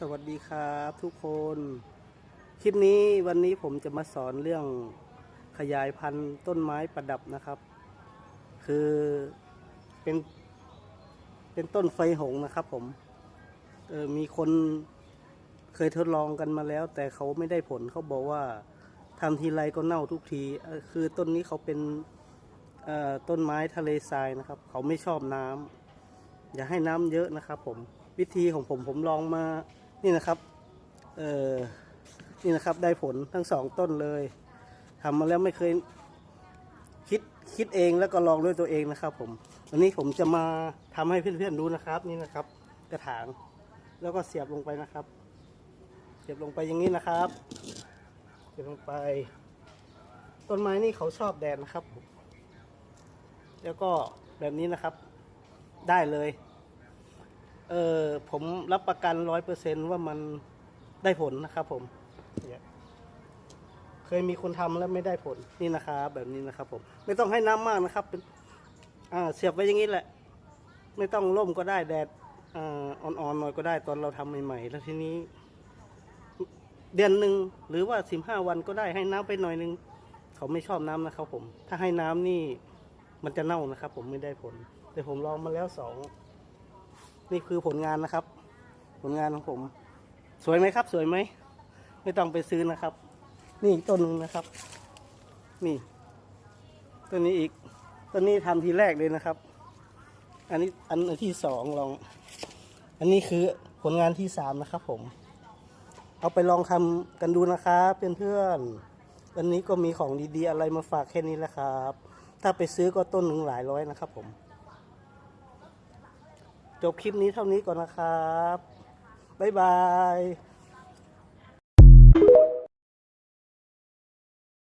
สวัสดีครับทุกคน คลิปนี้วันนี้ผมจะมาสอนเรื่องขยายพันธุ์ต้นไม้ประดับนะครับ คือเป็นเป็นต้นไฟหงนะครับผมเออมีคนเคยทดลองกันมาแล้ว แต่เขาไม่ได้ผลเขาบอกว่าทำทีไรก็เน่าทุกที คือต้นนี้เขาเป็นต้นไม้ทะเลทรายนะครับ เขาไม่ชอบน้ำอย่าให้น้ำเยอะนะครับผมวิธีของผมผมลองมา นี่นะครับ เออนี่นะครับได้ผลทั้งสองต้นเลยทำมาแล้วไม่เคยคิดคิดเองแล้วก็ลองด้วยตัวเองนะครับ ผม วันนี้ผมจะมาทำให้เพื่อนๆดูนะครับ นี่นะครับ กระถาง แล้วก็เสียบลงไปนะครับ เสียบลงไปอย่างนี้นะครับ เสียบลงไป ต้นไม้นี่เขาชอบแดดนะครับ แล้วก็แบบนี้นะครับ ได้เลย เออผมรับประกันร้อยเปอร์เซนว่ามันได้ผลนะครับผมเนี่ยเคยมีคนทำแล้วไม่ได้ผลนี่นะครับแบบนี้นะครับผม ไม่ต้องให้น้ำมากนะครับเป็นอ่าเสียบไว้อย่างนี้แหละ ไม่ต้องร่มก็ได้แดดอ่าอ่อนๆหน่อยก็ได้ตอนเราทำใหม่ๆ แล้วทีนี้ เดือนหนึ่งหรือว่าสิบห้าวันก็ได้ให้น้ำไปหน่อยนึงเขาไม่ชอบน้ำนะครับผม ถ้าให้น้ำนี่มันจะเน่านะครับผมไม่ได้ผล แต่ผมลองมาแล้วสอง นี่คือผลงานนะครับ ผลงานของผม สวยไหมครับ สวยไหม ไม่ต้องไปซื้อนะครับ นี่อีกต้นหนึงนะครับ นี่ต้นนี้อีกต้นนี้ทำทีแรกเลยนะครับ อันนี้อันที่สองลอง อันนี้คือผลงานที่สามนะครับ ผม เอาไปลองทำกันดูนะครับเพื่อนๆวันนี้ก็มีของดีๆ อะไรมาฝากแค่นี้แหละครับ ถ้าไปซื้อก็ต้นหนึ่งหลายร้อยนะครับ ผม จบคลิปนี้เท่านี้ก่อนนะครับ บ๊ายบาย